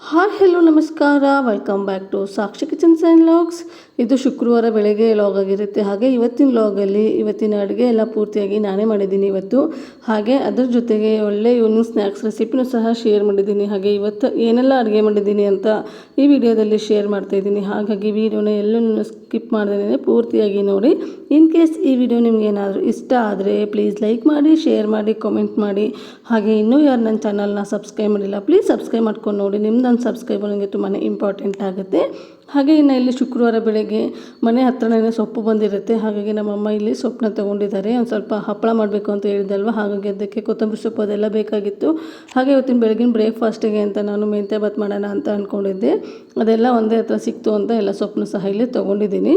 Hi hello ನಮಸ್ಕಾರ. Welcome back to Sakshi kitchens and logs ಇದು ಶುಕ್ರವಾರ ಬೆಳಗ್ಗೆ ಲಾಗ್ ಆಗಿರುತ್ತೆ. ಹಾಗೆ ಇವತ್ತಿನ ಲಾಗಲ್ಲಿ ಇವತ್ತಿನ ಅಡುಗೆ ಎಲ್ಲ ಪೂರ್ತಿಯಾಗಿ ನಾನೇ ಮಾಡಿದ್ದೀನಿ ಇವತ್ತು. ಹಾಗೆ ಅದ್ರ ಜೊತೆಗೆ ಒಳ್ಳೆ ಇವನು ಸ್ನ್ಯಾಕ್ಸ್ ರೆಸಿಪಿನೂ ಸಹ ಶೇರ್ ಮಾಡಿದ್ದೀನಿ. ಹಾಗೆ ಇವತ್ತು ಏನೆಲ್ಲ ಅಡುಗೆ ಮಾಡಿದ್ದೀನಿ ಅಂತ ಈ ವಿಡಿಯೋದಲ್ಲಿ ಶೇರ್ ಮಾಡ್ತಾಯಿದ್ದೀನಿ ಹಾಗಾಗಿ ವಿಡಿಯೋನ ಎಲ್ಲೂ ಸ್ಕಿಪ್ ಮಾಡ್ದೇನೆ ಪೂರ್ತಿಯಾಗಿ ನೋಡಿ. ಇನ್ ಕೇಸ್ ಈ ವಿಡಿಯೋ ನಿಮ್ಗೆ ಏನಾದರೂ ಇಷ್ಟ ಆದರೆ ಪ್ಲೀಸ್ ಲೈಕ್ ಮಾಡಿ ಶೇರ್ ಮಾಡಿ ಕಾಮೆಂಟ್ ಮಾಡಿ. ಹಾಗೆ ಇನ್ನೂ ಯಾರು ನನ್ನ ಚಾನಲ್ನ ಸಬ್ಸ್ಕ್ರೈಬ್ ಮಾಡಿಲ್ಲ ಪ್ಲೀಸ್ ಸಬ್ಸ್ಕ್ರೈಬ್ ಮಾಡ್ಕೊಂಡು ನೋಡಿ. ನಿಮ್ದೊಂದು ಸಬ್ಸ್ಕ್ರೈಬ್ ನನಗೆ ತುಂಬಾ ಇಂಪಾರ್ಟೆಂಟ್ ಆಗುತ್ತೆ. ಹಾಗೆ ಇನ್ನು ಇಲ್ಲಿ ಶುಕ್ರವಾರ ಬೆಳಗ್ಗೆ ಮನೆ ಹತ್ರನೇ ಸೊಪ್ಪು ಬಂದಿರುತ್ತೆ. ಹಾಗಾಗಿ ನಮ್ಮಮ್ಮ ಇಲ್ಲಿ ಸೊಪ್ಪನ್ನ ತೊಗೊಂಡಿದ್ದಾರೆ. ಒಂದು ಸ್ವಲ್ಪ ಹಪ್ಪಳ ಮಾಡಬೇಕು ಅಂತ ಹೇಳಿದಲ್ವ? ಹಾಗಾಗಿ ಅದಕ್ಕೆ ಕೊತ್ತಂಬರಿ ಸೊಪ್ಪು ಅದೆಲ್ಲ ಬೇಕಾಗಿತ್ತು. ಹಾಗೆ ಇವತ್ತಿನ ಬೆಳಗಿನ ಬ್ರೇಕ್ಫಾಸ್ಟಿಗೆ ಅಂತ ನಾನು ಮೆಂತ್ಯ ಭಾತ್ ಮಾಡೋಣ ಅಂತ ಅಂದ್ಕೊಂಡಿದ್ದೆ ಅದೆಲ್ಲ ಒಂದೇ ಹತ್ರ ಸಿಕ್ತು ಅಂತ ಎಲ್ಲ ಸೊಪ್ಪನ್ನು ಸಹ ಇಲ್ಲಿ ತೊಗೊಂಡಿದ್ದೀನಿ.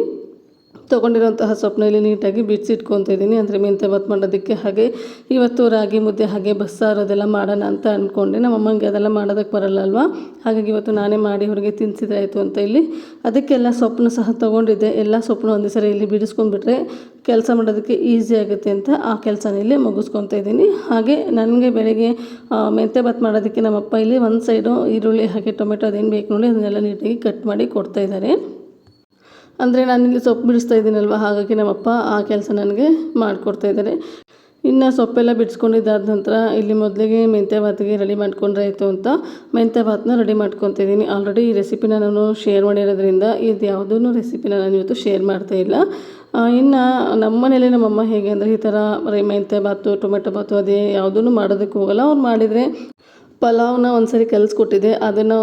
ತೊಗೊಂಡಿರೋಂತಹ ಸೊಪ್ಪನ್ನ ಇಲ್ಲಿ ನೀಟಾಗಿ ಬಿಡಿಸಿಟ್ಕೊತ ಇದ್ದೀನಿ. ಅಂದರೆ ಮೆಂತೆ ಬಾತ್ ಮಾಡೋದಕ್ಕೆ ಹಾಗೆ ಇವತ್ತು ರಾಗಿ ಮುದ್ದೆ ಹಾಗೆ ಬಸ್ಸಾರು ಅದೆಲ್ಲ ಮಾಡೋಣ ಅಂತ ಅಂದ್ಕೊಂಡೆ ನಮ್ಮ ಅಮ್ಮಂಗೆ ಅದೆಲ್ಲ ಮಾಡೋದಕ್ಕೆ ಬರಲ್ಲ ಅಲ್ವಾ? ಹಾಗಾಗಿ ಇವತ್ತು ನಾನೇ ಮಾಡಿ ಅವ್ರಿಗೆ ತಿನ್ನಿಸಿದ್ರಾಯ್ತು ಅಂತ ಇಲ್ಲಿ ಅದಕ್ಕೆಲ್ಲ ಸೊಪ್ಪನ್ನು ಸಹ ತೊಗೊಂಡಿದ್ದೆ. ಎಲ್ಲ ಸೊಪ್ಪನ್ನು ಒಂದೇ ಸರಿ ಇಲ್ಲಿ ಬಿಡಿಸ್ಕೊಂಡ್ಬಿಟ್ರೆ ಕೆಲಸ ಮಾಡೋದಕ್ಕೆ ಈಸಿ ಆಗುತ್ತೆ ಅಂತ ಆ ಕೆಲಸನ ಇಲ್ಲಿ ಮುಗಿಸ್ಕೊತಾ ಇದ್ದೀನಿ. ಹಾಗೆ ನನಗೆ ಬೆಳಗ್ಗೆ ಮೆಂತೆ ಭಾತ್ ಮಾಡೋದಕ್ಕೆ ನಮ್ಮಪ್ಪ ಇಲ್ಲಿ ಒಂದು ಸೈಡು ಈರುಳ್ಳಿ ಹಾಗೆ ಟೊಮೆಟೊ ಅದೇನು ಬೇಕು ನೋಡಿ ಅದನ್ನೆಲ್ಲ ನೀಟಾಗಿ ಕಟ್ ಮಾಡಿ ಕೊಡ್ತಾ ಇದ್ದಾರೆ. ಅಂದರೆ ನಾನಿಲ್ಲಿ ಸೊಪ್ಪು ಬಿಡಿಸ್ತಾ ಇದ್ದೀನಲ್ವ? ಹಾಗಾಗಿ ನಮ್ಮಪ್ಪ ಆ ಕೆಲಸ ನನಗೆ ಮಾಡಿಕೊಡ್ತಾ ಇದ್ದಾರೆ. ಇನ್ನು ಸೊಪ್ಪೆಲ್ಲ ಬಿಡಿಸ್ಕೊಂಡಿದ್ದಾದ ನಂತರ ಇಲ್ಲಿ ಮೊದಲಿಗೆ ಮೆಂತ್ಯ ಭಾತಿಗೆ ರೆಡಿ ಮಾಡ್ಕೊಂಡ್ರೆ ಆಯಿತು ಅಂತ ಮೆಂತ್ಯ ಭಾತನ್ನ ರೆಡಿ ಮಾಡ್ಕೊತಿದ್ದೀನಿ ಆಲ್ರೆಡಿ ಈ ರೆಸಿಪಿನ ನಾನು ಶೇರ್ ಮಾಡಿರೋದ್ರಿಂದ ಇದು ಯಾವುದೂ ರೆಸಿಪಿನ ನಾನು ಇವತ್ತು ಶೇರ್ ಮಾಡ್ತಾ ಇಲ್ಲ. ಇನ್ನು ನಮ್ಮ ಮನೇಲಿ ನಮ್ಮಮ್ಮ ಹೇಗೆ ಅಂದರೆ ಈ ಥರ ಮೆಂತ್ಯ ಭಾತು, ಟೊಮೆಟೊ ಭಾತು ಅದೇ ಯಾವುದೂ ಮಾಡೋದಕ್ಕೆ ಹೋಗಲ್ಲ. ಅವ್ರು ಮಾಡಿದರೆ ಪಲಾವ್ನ ಒಂದ್ಸರಿ ಕಲಿಸ್ಕೊಟ್ಟಿದ್ದೆ, ಅದನ್ನು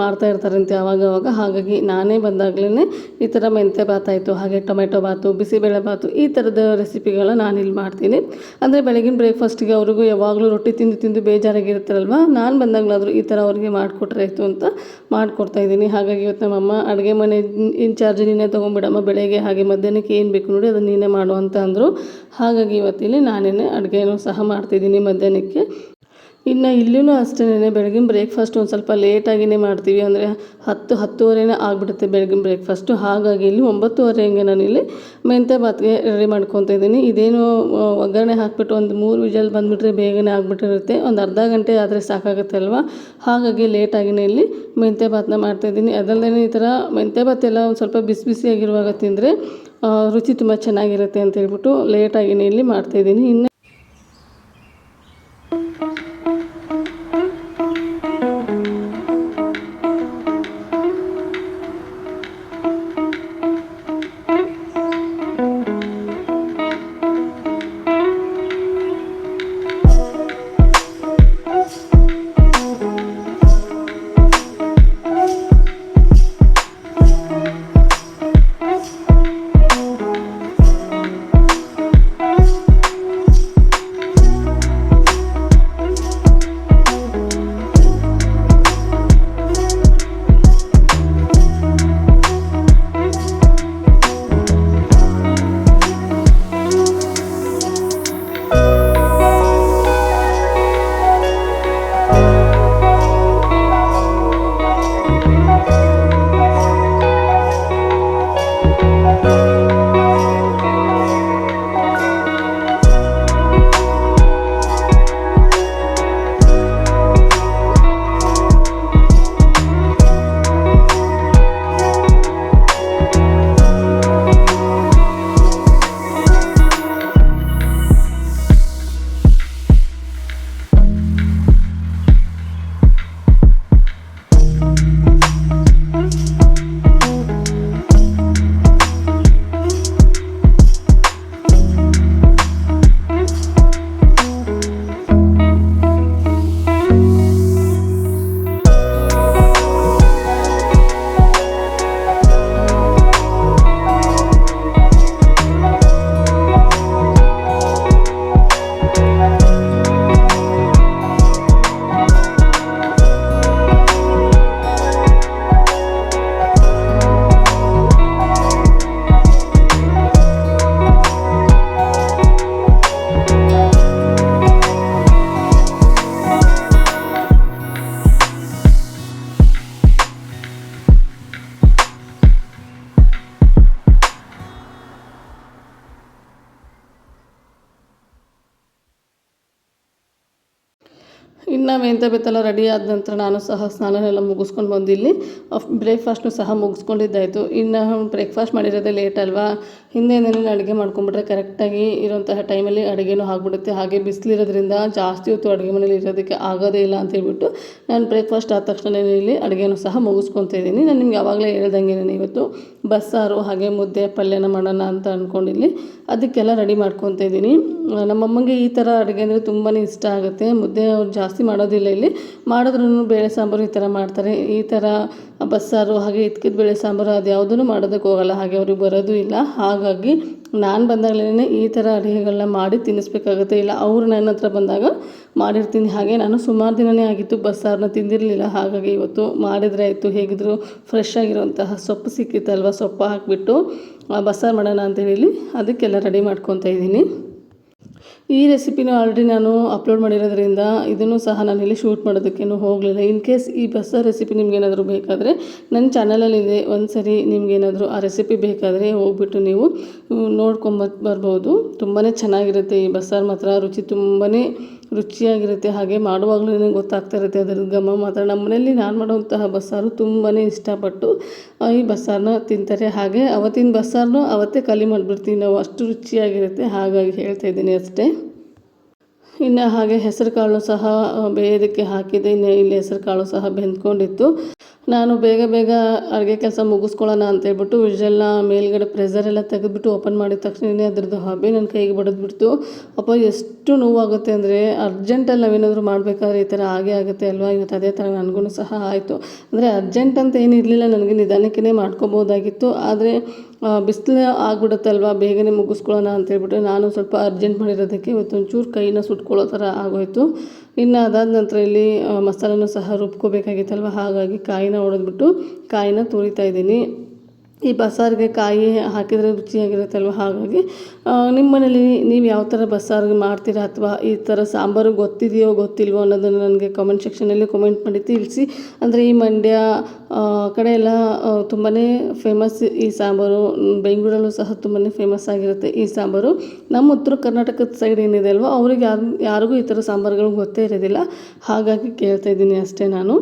ಮಾಡ್ತಾ ಇರ್ತಾರಂತೆ ಆವಾಗ ಆವಾಗ ಹಾಗಾಗಿ ನಾನೇ ಬಂದಾಗ್ಲೇ ಈ ಥರ ಮೆಂತ್ಯ ಆಯಿತು, ಹಾಗೆ ಟೊಮೆಟೊ ಭಾತು, ಬಿಸಿಬೇಳೆ ಭಾತು, ಈ ಥರದ ರೆಸಿಪಿಗಳನ್ನ ನಾನಿಲ್ಲಿ ಮಾಡ್ತೀನಿ. ಅಂದರೆ ಬೆಳಗಿನ ಬ್ರೇಕ್ಫಾಸ್ಟಿಗೆ ಅವ್ರಿಗೂ ಯಾವಾಗಲೂ ರೊಟ್ಟಿ ತಿಂದು ತಿಂದು ಬೇಜಾರಾಗಿರ್ತಾರಲ್ವ ನಾನು ಬಂದಾಗಲಾದರೂ ಈ ಥರ ಅವ್ರಿಗೆ ಮಾಡಿಕೊಟ್ರೆ ಆಯಿತು ಅಂತ ಮಾಡಿಕೊಡ್ತಾ ಇದ್ದೀನಿ. ಹಾಗಾಗಿ ಇವತ್ತು ನಮ್ಮಮ್ಮ ಅಡುಗೆ ಮನೆ ಇನ್ಚಾರ್ಜ್ ನೀನೇ ತೊಗೊಂಬಿಡಮ್ಮ ಬೆಳಗ್ಗೆ ಹಾಗೆ ಮಧ್ಯಾಹ್ನಕ್ಕೆ ಏನು ಬೇಕು ನೋಡಿ ಅದನ್ನು ನೀನೇ ಮಾಡು ಅಂತ ಅಂದರು. ಹಾಗಾಗಿ ಇವತ್ತಿಲ್ಲಿ ನಾನೇ ಅಡುಗೆನೂ ಸಹ ಮಾಡ್ತಿದ್ದೀನಿ ಮಧ್ಯಾಹ್ನಕ್ಕೆ. ಇನ್ನು ಇಲ್ಲಿಯೂ ಅಷ್ಟೇ ಬೆಳಗಿನ ಬ್ರೇಕ್ಫಾಸ್ಟ್ ಒಂದು ಸ್ವಲ್ಪ ಲೇಟಾಗಿಯೇ ಮಾಡ್ತೀವಿ, ಅಂದರೆ ಹತ್ತು, ಹತ್ತುವರೆನೇ ಆಗಿಬಿಡುತ್ತೆ ಬೆಳಗಿನ ಬ್ರೇಕ್ಫಾಸ್ಟು ಹಾಗಾಗಿ ಇಲ್ಲಿ ಒಂಬತ್ತುವರೆ ಹಂಗೆ ನಾನಿಲ್ಲಿ ಮೆಂತ್ಯ ಬಾತ್ಗೆ ರೆಡಿ ಮಾಡ್ಕೊತ ಇದ್ದೀನಿ. ಇದೇನು ಒಗ್ಗರಣೆ ಹಾಕ್ಬಿಟ್ಟು ಒಂದು ಮೂರು ವಿಜಲ್ ಬಂದುಬಿಟ್ರೆ ಬೇಗನೆ ಆಗಿಬಿಟ್ಟಿರುತ್ತೆ. ಒಂದು ಅರ್ಧ ಗಂಟೆ ಆದರೆ ಸಾಕಾಗುತ್ತೆ ಅಲ್ವಾ? ಹಾಗಾಗಿ ಲೇಟಾಗಿನೇ ಇಲ್ಲಿ ಮೆಂತ್ಯ ಬಾತ್ನ ಮಾಡ್ತಾಯಿದ್ದೀನಿ ಅದಲ್ಲದೆ ಈ ಥರ ಮೆಂತ್ಯ ಬಾತ್ ಎಲ್ಲ ಒಂದು ಸ್ವಲ್ಪ ಬಿಸಿ ಬಿಸಿಯಾಗಿರುವಾಗ ತಿಂದರೆ ರುಚಿ ತುಂಬ ಚೆನ್ನಾಗಿರುತ್ತೆ ಅಂತ ಹೇಳ್ಬಿಟ್ಟು ಲೇಟಾಗಿನೇ ಇಲ್ಲಿ ಮಾಡ್ತಾಯಿದ್ದೀನಿ ಇನ್ನು ಇನ್ನು ಮೆಂತೆ ಬೆತ್ತೆಲ್ಲ ರೆಡಿ ಆದ ನಂತರ ನಾನು ಸಹ ಸ್ನಾನನೆಲ್ಲ ಮುಗಿಸ್ಕೊಂಡು ಬಂದು ಇಲ್ಲಿ ಬ್ರೇಕ್ಫಾಸ್ಟ್ನು ಸಹ ಮುಗಿಸ್ಕೊಂಡಿದ್ದಾಯಿತು. ಇನ್ನು ಬ್ರೇಕ್ಫಾಸ್ಟ್ ಮಾಡಿರೋದೇ ಲೇಟ್ ಅಲ್ವಾ? ಹಿಂದೆನೇ ಅಡುಗೆ ಮಾಡ್ಕೊಂಬಿಟ್ರೆ ಕರೆಕ್ಟಾಗಿ ಇರೋಂತಹ ಟೈಮಲ್ಲಿ ಅಡುಗೆನೂ ಆಗಿಬಿಡುತ್ತೆ. ಹಾಗೆ ಬಿಸಿಲಿರೋದ್ರಿಂದ ಜಾಸ್ತಿ ಹೊತ್ತು ಅಡುಗೆ ಮನೇಲಿ ಇರೋದಕ್ಕೆ ಆಗೋದೇ ಇಲ್ಲ ಅಂತ ಹೇಳ್ಬಿಟ್ಟು ನಾನು ಬ್ರೇಕ್ಫಾಸ್ಟ್ ಆದ ತಕ್ಷಣ ಇಲ್ಲಿ ಅಡುಗೆನು ಸಹ ಮುಗಿಸ್ಕೊತಾ ಇದ್ದೀನಿ. ನಾನು ನಿಮ್ಗೆ ಯಾವಾಗಲೇ ಹೇಳ್ದಂಗೆ ನಾನು ಇವತ್ತು. ಬಸ್ಸಾರು, ಹಾಗೆ ಮುದ್ದೆ, ಪಲ್ಯನ ಮಾಡೋಣ ಅಂತ ಅಂದ್ಕೊಂಡಿಲ್ಲಿ ಅದಕ್ಕೆಲ್ಲ ರೆಡಿ ಮಾಡ್ಕೊತಾ ಇದ್ದೀನಿ. ನಮ್ಮಮ್ಮಂಗೆ ಈ ಥರ ಅಡುಗೆ ಅಂದರೆ ತುಂಬಾ ಇಷ್ಟ ಆಗುತ್ತೆ. ಮುದ್ದೆ ಅವ್ರು ಜಾಸ್ತಿ ಮಾಡೋದಿಲ್ಲ ಇಲ್ಲಿ. ಮಾಡಿದ್ರೂ ಬೇಳೆ ಸಾಂಬಾರು ಈ ಥರ ಮಾಡ್ತಾರೆ. ಈ ಥರ ಬಸ್ಸಾರು ಹಾಗೆ ಇದ್ಕಿದ ಬೇಳೆ ಸಾಂಬಾರು ಅದು ಯಾವುದೂ ಮಾಡೋದಕ್ಕೆ ಹೋಗಲ್ಲ. ಹಾಗೆ ಅವ್ರಿಗೆ ಬರೋದು ಇಲ್ಲ. ಹಾಗಾಗಿ ನಾನು ಬಂದಾಗಲೇ ಈ ಥರ ಅಡುಗೆಗಳನ್ನ ಮಾಡಿ ತಿನ್ನಿಸ್ಬೇಕಾಗುತ್ತೆ. ಇಲ್ಲ, ಅವರು ನನ್ನ ಹತ್ರ ಬಂದಾಗ ಮಾಡಿರ್ತೀನಿ. ಹಾಗೆ ನಾನು ಸುಮಾರು ದಿನವೇ ಆಗಿತ್ತು ಬಸ್ಸಾರನ್ನ ತಿಂದಿರಲಿಲ್ಲ. ಹಾಗಾಗಿ ಇವತ್ತು ಮಾಡಿದರೆ ಆಯಿತು. ಹೇಗಿದ್ರು ಫ್ರೆಶ್ ಆಗಿರುವಂತಹ ಸೊಪ್ಪು ಸಿಕ್ಕಿತ್ತಲ್ವ? ಸೊಪ್ಪು ಹಾಕಿಬಿಟ್ಟು ಬಸ್ಸಾರು ಮಾಡೋಣ ಅಂತೇಳಿ ಅದಕ್ಕೆಲ್ಲ ರೆಡಿ ಮಾಡ್ಕೊತಾ ಇದ್ದೀನಿ. ಈ ರೆಸಿಪಿನೂ ಆಲ್ರೆಡಿ ನಾನು ಅಪ್ಲೋಡ್ ಮಾಡಿರೋದ್ರಿಂದ ಇದನ್ನು ಸಹ ನಾನು ಇಲ್ಲಿ ಶೂಟ್ ಮಾಡೋದಕ್ಕೇನು ಹೋಗಲಿಲ್ಲ. ಇನ್ ಕೇಸ್ ಈ ಬಸ್ಸಾರು ರೆಸಿಪಿ ನಿಮಗೇನಾದರೂ ಬೇಕಾದರೆ ನನ್ನ ಚಾನಲಲ್ಲಿದೆ ಒಂದು ಸರಿ ನಿಮಗೇನಾದರೂ ಆ ರೆಸಿಪಿ ಬೇಕಾದರೆ ಹೋಗ್ಬಿಟ್ಟು ನೀವು ನೋಡ್ಕೊಂಬ ಬರ್ಬೋದು. ತುಂಬಾ ಚೆನ್ನಾಗಿರುತ್ತೆ ಈ ಬಸ್ಸಾರು ಮಾತ್ರ. ರುಚಿ ತುಂಬಾ ರುಚಿಯಾಗಿರುತ್ತೆ. ಹಾಗೆ ಮಾಡುವಾಗಲೂ ಗೊತ್ತಾಗ್ತಾ ಇರುತ್ತೆ. ಅದರ ಘಮ ಮಾತ್ರ. ನಮ್ಮ ಮನೆಯಲ್ಲಿ ನಾನು ಮಾಡುವಂತಹ ಬಸ್ಸಾರು ತುಂಬಾ ಇಷ್ಟಪಟ್ಟು ಈ ಬಸ್ಸಾರನ್ನ ತಿಂತಾರೆ. ಹಾಗೆ ಅವತ್ತಿನ ಬಸ್ಸಾರನ್ನೂ ಅವತ್ತೇ ಖಾಲಿ ಮಾಡಿಬಿಡ್ತೀವಿ ನಾವು ಅಷ್ಟು ರುಚಿಯಾಗಿರುತ್ತೆ. ಹಾಗಾಗಿ ಹೇಳ್ತಾ ಇದ್ದೀನಿ ಅಷ್ಟೇ. ಇನ್ನು ಹಾಗೆ ಹೆಸರು ಕಾಳು ಸಹ ಬೇಯೋದಕ್ಕೆ ಹಾಕಿದೆ. ಇನ್ನು ಇಲ್ಲಿ ಹೆಸರು ಕಾಳು ಸಹ ಬೆಂದ್ಕೊಂಡಿತ್ತು. ನಾನು ಬೇಗ ಬೇಗ ಅಡುಗೆ ಕೆಲಸ ಮುಗಿಸ್ಕೊಳ್ಳೋಣ ಅಂತೇಳ್ಬಿಟ್ಟು ವಿಷಲ್ನ ಮೇಲ್ಗಡೆ ಪ್ರೆಸರ್ ಎಲ್ಲ ತೆಗೆದ್ಬಿಟ್ಟು ಓಪನ್ ಮಾಡಿದ ತಕ್ಷಣವೇ ಅದ್ರದ್ದು ಹಬೆ ನನ್ನ ಕೈಗೆ ಬಡಿದ್ಬಿಡ್ತು. ಅಪ್ಪ, ಎಷ್ಟು ನೋವಾಗುತ್ತೆ ಅಂದರೆ ಅರ್ಜೆಂಟಲ್ಲಿ ನಾವೇನಾದರೂ ಮಾಡಬೇಕಾದ್ರೆ ಈ ಥರ ಆಗೇ ಆಗುತ್ತೆ ಅಲ್ವಾ? ಇವತ್ತು ಅದೇ ಥರ ನನಗೂ ಸಹ ಆಯಿತು. ಅಂದರೆ ಅರ್ಜೆಂಟ್ ಅಂತ ಏನಿರಲಿಲ್ಲ, ನನಗೆ ನಿಧಾನಕ್ಕೇ ಮಾಡ್ಕೊಬೋದಾಗಿತ್ತು. ಆದರೆ ಬಿಸಿಲು ಆಗ್ಬಿಡುತ್ತಲ್ವ? ಬೇಗನೆ ಮುಗಿಸ್ಕೊಳ್ಳೋಣ ಅಂತೇಳ್ಬಿಟ್ಟು ನಾನು ಸ್ವಲ್ಪ ಅರ್ಜೆಂಟ್ ಮಾಡಿರೋದಕ್ಕೆ ಇವತ್ತು ಒಂಚೂರು ಕೈನ ಸುಟ್ಕೊಳ್ಳೋ ಥರ ಆಗೋಯಿತು. ಇನ್ನು ಅದಾದ ನಂತರ ಇಲ್ಲಿ ಮಸಾಲನೂ ಸಹ ರುಬ್ಕೋಬೇಕಾಗಿತ್ತಲ್ವ? ಹಾಗಾಗಿ ಕಾಯಿನ ಒಡೆದ್ಬಿಟ್ಟು ಕಾಯಿನ ತುರಿತಾ ಇದ್ದೀನಿ. ಈ ಬಸ್ಸಾರಿಗೆ ಕಾಯಿ ಹಾಕಿದರೆ ರುಚಿಯಾಗಿರುತ್ತಲ್ವ? ಹಾಗಾಗಿ ನಿಮ್ಮ ಮನೇಲಿ ನೀವು ಯಾವ ಥರ ಬಸ್ಸಾರು ಮಾಡ್ತೀರಾ ಅಥವಾ ಈ ಥರ ಸಾಂಬಾರು ಗೊತ್ತಿದೆಯೋ ಗೊತ್ತಿಲ್ವೋ ಅನ್ನೋದನ್ನು ನನಗೆ ಕಮೆಂಟ್ ಸೆಕ್ಷನಲ್ಲಿ ಕಮೆಂಟ್ ಮಾಡಿ ತಿಳಿಸಿ. ಅಂದರೆ ಈ ಮಂಡ್ಯ ಕಡೆ ಎಲ್ಲ ತುಂಬಾ ಫೇಮಸ್ ಈ ಸಾಂಬಾರು, ಬೆಂಗಳೂರಲ್ಲೂ ಸಹ ತುಂಬಾ ಫೇಮಸ್ ಆಗಿರುತ್ತೆ ಈ ಸಾಂಬಾರು. ನಮ್ಮ ಉತ್ತರ ಕರ್ನಾಟಕದ ಸೈಡ್ ಏನಿದೆ ಅಲ್ವೋ, ಅವ್ರಿಗೆ ಯಾರು, ಯಾರಿಗೂ ಈ ಥರ ಸಾಂಬಾರುಗಳು ಗೊತ್ತೇ ಇರೋದಿಲ್ಲ. ಹಾಗಾಗಿ ಕೇಳ್ತಾ ಇದ್ದೀನಿ ಅಷ್ಟೇ ನಾನು.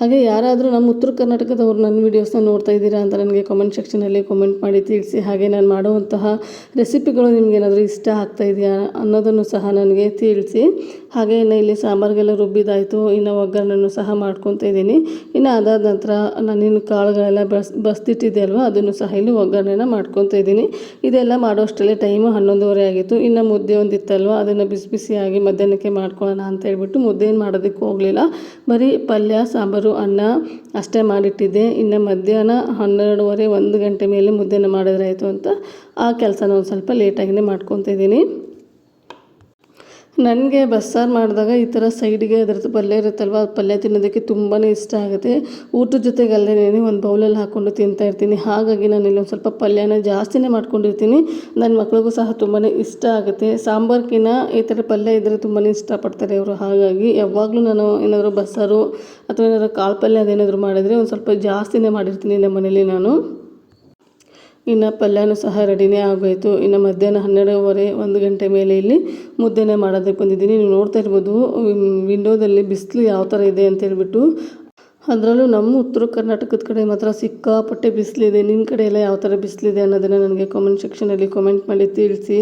ಹಾಗೆ ಯಾರಾದರೂ ನಮ್ಮ ಉತ್ತರ ಕರ್ನಾಟಕದವ್ರು ನನ್ನ ವೀಡಿಯೋಸ್ನ ನೋಡ್ತಾ ಇದ್ದೀರಾ ಅಂತ ನನಗೆ ಕಮೆಂಟ್ ಸೆಕ್ಷನಲ್ಲಿ ಕಮೆಂಟ್ ಮಾಡಿ ತಿಳಿಸಿ. ಹಾಗೆ ನಾನು ಮಾಡುವಂತಹ ರೆಸಿಪಿಗಳು ನಿಮಗೇನಾದರೂ ಇಷ್ಟ ಆಗ್ತಾ ಇದೆಯಾ ಅನ್ನೋದನ್ನು ಸಹ ನನಗೆ ತಿಳಿಸಿ. ಹಾಗೆ ಇನ್ನು ಇಲ್ಲಿ ಸಾಂಬಾರಿಗೆಲ್ಲ ರುಬ್ಬಿದಾಯಿತು ಇನ್ನು ಒಗ್ಗರಣೆನೂ ಸಹ ಮಾಡ್ಕೊತಾ ಇದ್ದೀನಿ. ಇನ್ನು ಅದಾದ ನಂತರ ನಾನಿನ್ನು ಕಾಳುಗಳೆಲ್ಲ ಬಸ್ ಬಸ್ತಿಟ್ಟಿದ್ದೆ ಅಲ್ವಾ ಅದನ್ನು ಸಹ ಇಲ್ಲಿ ಒಗ್ಗರಣೆನ ಮಾಡ್ಕೊತಾ ಇದ್ದೀನಿ. ಇದೆಲ್ಲ ಮಾಡೋಷ್ಟರಲ್ಲಿ ಟೈಮು ಹನ್ನೊಂದುವರೆ ಆಗಿತ್ತು. ಇನ್ನು ಮುದ್ದೆ ಒಂದಿತ್ತಲ್ವ, ಅದನ್ನು ಬಿಸಿ ಬಿಸಿಯಾಗಿ ಮಧ್ಯಾಹ್ನಕ್ಕೆ ಮಾಡ್ಕೊಳ್ಳೋಣ ಅಂತ ಹೇಳ್ಬಿಟ್ಟು ಮುದ್ದೆ ಏನು ಮಾಡೋದಕ್ಕೆ ಹೋಗಲಿಲ್ಲ. ಬರೀ ಪಲ್ಯ, ಸಾಂಬಾರು ಅನ್ನ ಅಷ್ಟೇ ಮಾಡಿಟ್ಟಿದ್ದೆ. ಇನ್ನು ಮಧ್ಯಾಹ್ನ ಹನ್ನೆರಡುವರೆ ಒಂದು ಗಂಟೆ ಮೇಲೆ ಮುದ್ದೆನ ಮಾಡಿದ್ರಾಯಿತು ಅಂತ ಆ ಕೆಲಸನ ಒಂದು ಸ್ವಲ್ಪ ಲೇಟಾಗಿಯೇ ಮಾಡ್ಕೊತಾ ಇದ್ದೀನಿ ನನಗೆ ಬಸ್ಸಾರು ಮಾಡಿದಾಗ ಈ ಥರ ಸೈಡಿಗೆ ಅದರದ್ದು ಪಲ್ಯ ಇರುತ್ತಲ್ವ, ಅದು ಪಲ್ಯ ತಿನ್ನೋದಕ್ಕೆ ತುಂಬಾ ಇಷ್ಟ ಆಗುತ್ತೆ. ಊಟದ ಜೊತೆಗೆ ಅಲ್ಲದೇ ಒಂದು ಬೌಲಲ್ಲಿ ಹಾಕ್ಕೊಂಡು ತಿಂತಾ ಇರ್ತೀನಿ. ಹಾಗಾಗಿ ನಾನು ಇಲ್ಲಿ ಒಂದು ಸ್ವಲ್ಪ ಪಲ್ಯನ ಜಾಸ್ತಿನೇ ಮಾಡ್ಕೊಂಡಿರ್ತೀನಿ. ನನ್ನ ಮಕ್ಳಿಗೂ ಸಹ ತುಂಬಾ ಇಷ್ಟ ಆಗುತ್ತೆ. ಸಾಂಬಾರ್ಕಿನ ಈ ಥರ ಪಲ್ಯ ಇದ್ದರೆ ತುಂಬಾ ಇಷ್ಟಪಡ್ತಾರೆ ಅವರು ಹಾಗಾಗಿ ಯಾವಾಗಲೂ ನಾನು ಏನಾದರೂ ಬಸ್ಸಾರು ಅಥವಾ ಏನಾದರೂ ಕಾಳು ಪಲ್ಯ ಅದೇನಾದರೂ ಮಾಡಿದರೆ ಒಂದು ಸ್ವಲ್ಪ ಜಾಸ್ತಿನೇ ಮಾಡಿರ್ತೀನಿ ನಮ್ಮ ಮನೇಲಿ ನಾನು. ಇನ್ನು ಪಲ್ಯನೂ ಸಹ ರೆಡಿನೇ ಆಗೋಯಿತು. ಇನ್ನು ಮಧ್ಯಾಹ್ನ ಹನ್ನೆರಡುವರೆ ಒಂದು ಗಂಟೆ ಮೇಲೆ ಇಲ್ಲಿ ಮುದ್ದೆನೇ ಮಾಡೋದಕ್ಕೆ ಬಂದಿದ್ದೀನಿ. ನೀವು ನೋಡ್ತಾ ಇರ್ಬೋದು, ವಿಂಡೋದಲ್ಲಿ ಬಿಸಿಲು ಯಾವ ಥರ ಇದೆ ಅಂತ ಹೇಳ್ಬಿಟ್ಟು ಅದರಲ್ಲೂ ನಮ್ಮ ಉತ್ತರ ಕರ್ನಾಟಕದ ಕಡೆ ಮಾತ್ರ ಸಿಕ್ಕಾಪಟ್ಟೆ ಬಿಸಿಲಿದೆ. ನಿಮ್ಮ ಕಡೆ ಎಲ್ಲ ಯಾವ ಥರ ಬಿಸಿಲಿದೆ ಅನ್ನೋದನ್ನು ನನಗೆ ಕಾಮೆಂಟ್ ಸೆಕ್ಷನಲ್ಲಿ ಕಾಮೆಂಟ್ ಮಾಡಿ ತಿಳಿಸಿ.